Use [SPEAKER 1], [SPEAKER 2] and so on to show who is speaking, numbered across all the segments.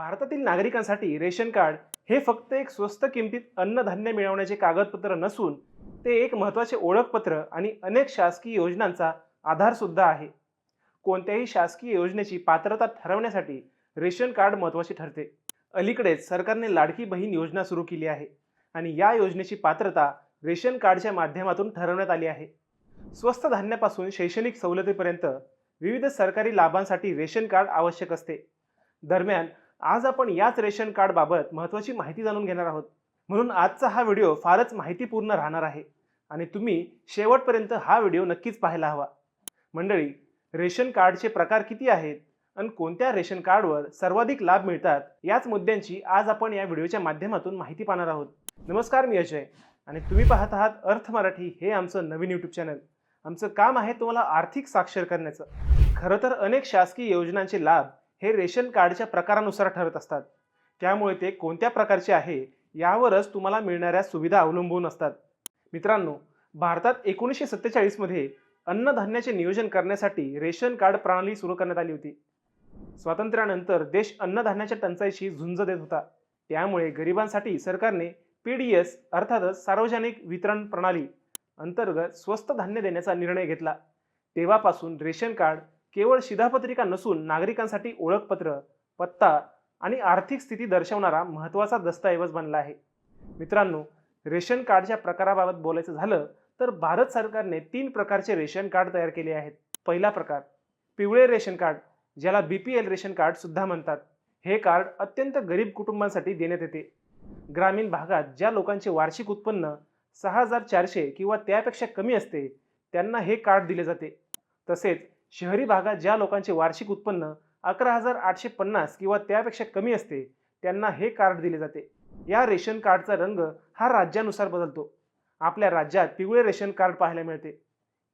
[SPEAKER 1] भारतातील नागरिकांसाठी ration card हे फक्त एक स्वस्त किमतीत अन्नधान्य मिळवण्याचे कागदपत्र नसून ते एक महत्त्वाचे ओळखपत्र आणि अनेक शासकीय योजनांचा आधारसुद्धा आहे. कोणत्याही शासकीय योजनेची पात्रता ठरवण्यासाठी रेशन कार्ड महत्त्वाचे ठरते. अलीकडेच सरकारने लाडकी बहीण योजना सुरू केली आहे आणि या योजनेची पात्रता रेशन कार्डच्या माध्यमातून ठरवण्यात आली आहे. स्वस्त धान्यापासून शैक्षणिक सवलतीपर्यंत विविध सरकारी लाभांसाठी रेशन कार्ड आवश्यक असते. दरम्यान आज आपण याच रेशन कार्डबाबत महत्त्वाची माहिती जाणून घेणार आहोत. म्हणून आजचा हा व्हिडिओ फारच माहितीपूर्ण राहणार आहे. आणि तुम्ही शेवटपर्यंत हा व्हिडिओ नक्कीच पाहायला हवा. मंडळी रेशन कार्डचे प्रकार किती आहेत आणि कोणत्या रेशन कार्डवर सर्वाधिक लाभ मिळतात याच मुद्द्यांची आज आपण या व्हिडिओच्या माध्यमातून माहिती पाहणार आहोत. नमस्कार मी अजय. आणि तुम्ही पाहत आहात अर्थ मराठी हे आमचं नवीन यूट्यूब चॅनल आमचं काम आहे तुम्हाला आर्थिक साक्षर करण्याचं. खरं तर अनेक शासकीय योजनांचे लाभ हे रेशन कार्डच्या प्रकारानुसार ठरत असतात. त्यामुळे ते कोणत्या प्रकारचे आहे यावरच तुम्हाला मिळणाऱ्या सुविधा अवलंबून असतात. मित्रांनो भारतात एकोणीसशे सत्तेचाळीसमध्ये अन्नधान्याचे नियोजन करण्यासाठी रेशन कार्ड प्रणाली सुरू करण्यात आली होती. स्वातंत्र्यानंतर देश अन्नधान्याच्या टंचाईशी झुंज देत होता. त्यामुळे गरिबांसाठी सरकारने पी डी एस अर्थातच सार्वजनिक वितरण प्रणाली अंतर्गत स्वस्त धान्य देण्याचा निर्णय घेतला. तेव्हापासून रेशन कार्ड केवळ शिधापत्रिका नसून नागरिकांसाठी ओळखपत्र पत्ता आणि आर्थिक स्थिती दर्शवणारा महत्त्वाचा दस्तऐवज बनला आहे. मित्रांनो रेशन कार्डच्या प्रकाराबाबत बोलायचं झालं तर भारत सरकारने तीन प्रकारचे रेशन कार्ड तयार केले आहेत. पहिला प्रकार पिवळे रेशन कार्ड ज्याला B P L ration card सुद्धा म्हणतात. हे कार्ड अत्यंत गरीब कुटुंबांसाठी देण्यात येते. ग्रामीण भागात ज्या लोकांचे वार्षिक उत्पन्न सहा हजार चारशे किंवा त्यापेक्षा कमी असते त्यांना हे कार्ड दिले जाते. तसेच शहरी भागात ज्या लोकांचे वार्षिक उत्पन्न अकरा हजार आठशे पन्नास किंवा त्यापेक्षा कमी असते त्यांना हे कार्ड दिले जाते. या रेशन कार्डचा रंग हा राज्यानुसार बदलतो. आपल्या राज्यात पिवळे रेशन कार्ड पाहायला मिळते.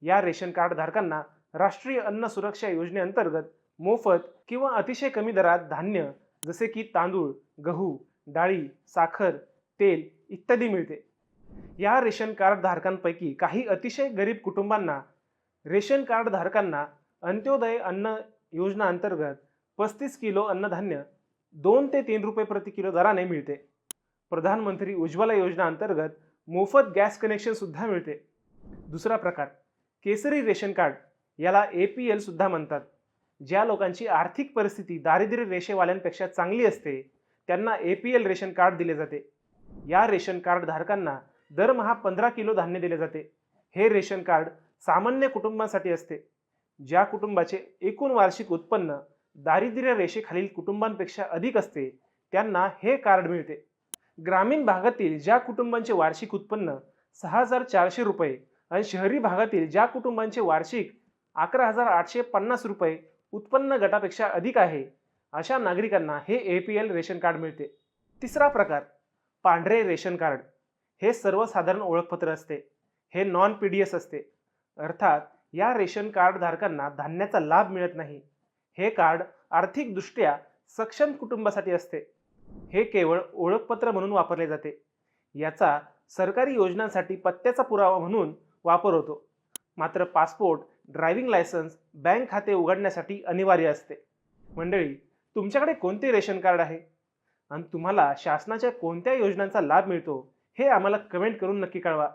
[SPEAKER 1] या रेशन कार्ड धारकांना राष्ट्रीय अन्न सुरक्षा योजनेअंतर्गत मोफत किंवा अतिशय कमी दरात धान्य जसे की तांदूळ गहू डाळी साखर तेल इत्यादी मिळते. या रेशन कार्ड धारकांपैकी काही अतिशय गरीब कुटुंबांना रेशन कार्ड धारकांना अंत्योदय अन्न योजना अंतर्गत पस्तीस किलो अन्नधान्य दोन ते तीन रुपये प्रति किलो दराने मिळते. प्रधानमंत्री उज्ज्वला योजना अंतर्गत मोफत गॅस कनेक्शन सुद्धा मिळते. दुसरा प्रकार केसरी रेशन कार्ड याला ए पी एल सुद्धा म्हणतात. ज्या लोकांची आर्थिक परिस्थिती दारिद्र्य रेषेवाल्यांपेक्षा चांगली असते त्यांना A P L ration card दिले जाते. या रेशन कार्ड धारकांना दरमहा पंधरा किलो धान्य दिले जाते. हे रेशन कार्ड सामान्य कुटुंबांसाठी असते. ज्या कुटुंबाचे एकूण वार्षिक उत्पन्न दारिद्र्य रेषेखालील कुटुंबांपेक्षा अधिक असते त्यांना हे कार्ड मिळते. ग्रामीण भागातील ज्या कुटुंबांचे वार्षिक उत्पन्न सहा हजार चारशे रुपये आणि शहरी भागातील ज्या कुटुंबांचे वार्षिक अकरा हजार आठशे पन्नास रुपये उत्पन्न गटापेक्षा अधिक आहे अशा नागरिकांना हे A P L ration card मिळते. तिसरा प्रकार पांढरे रेशन कार्ड. हे सर्वसाधारण ओळखपत्र असते. हे नॉन पी डी एस असते. अर्थात या रेशन कार्ड धारकांना धान्याचा लाभ मिळत नाही. हे कार्ड आर्थिकदृष्ट्या सक्षम कुटुंबासाठी असते. हे केवळ ओळखपत्र म्हणून वापरले जाते. याचा सरकारी योजनांसाठी पत्त्याचा पुरावा म्हणून वापर होतो. मात्र पासपोर्ट ड्रायव्हिंग लायसन्स बँक खाते उघडण्यासाठी अनिवार्य असते. मंडळी तुमच्याकडे कोणते रेशन कार्ड आहे? आणि तुम्हाला शासनाच्या कोणत्या योजनांचा लाभ मिळतो? हे आम्हाला कमेंट करून नक्की कळवा.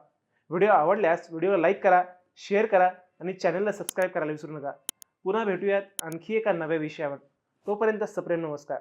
[SPEAKER 1] व्हिडिओ आवडल्यास व्हिडिओला लाईक करा शेअर करा आणि चॅनलला सबस्क्राईब करायला विसरू नका. पुन्हा भेटूयात आणखी एका नव्या विषयावर. तोपर्यंत सप्रेम नमस्कार.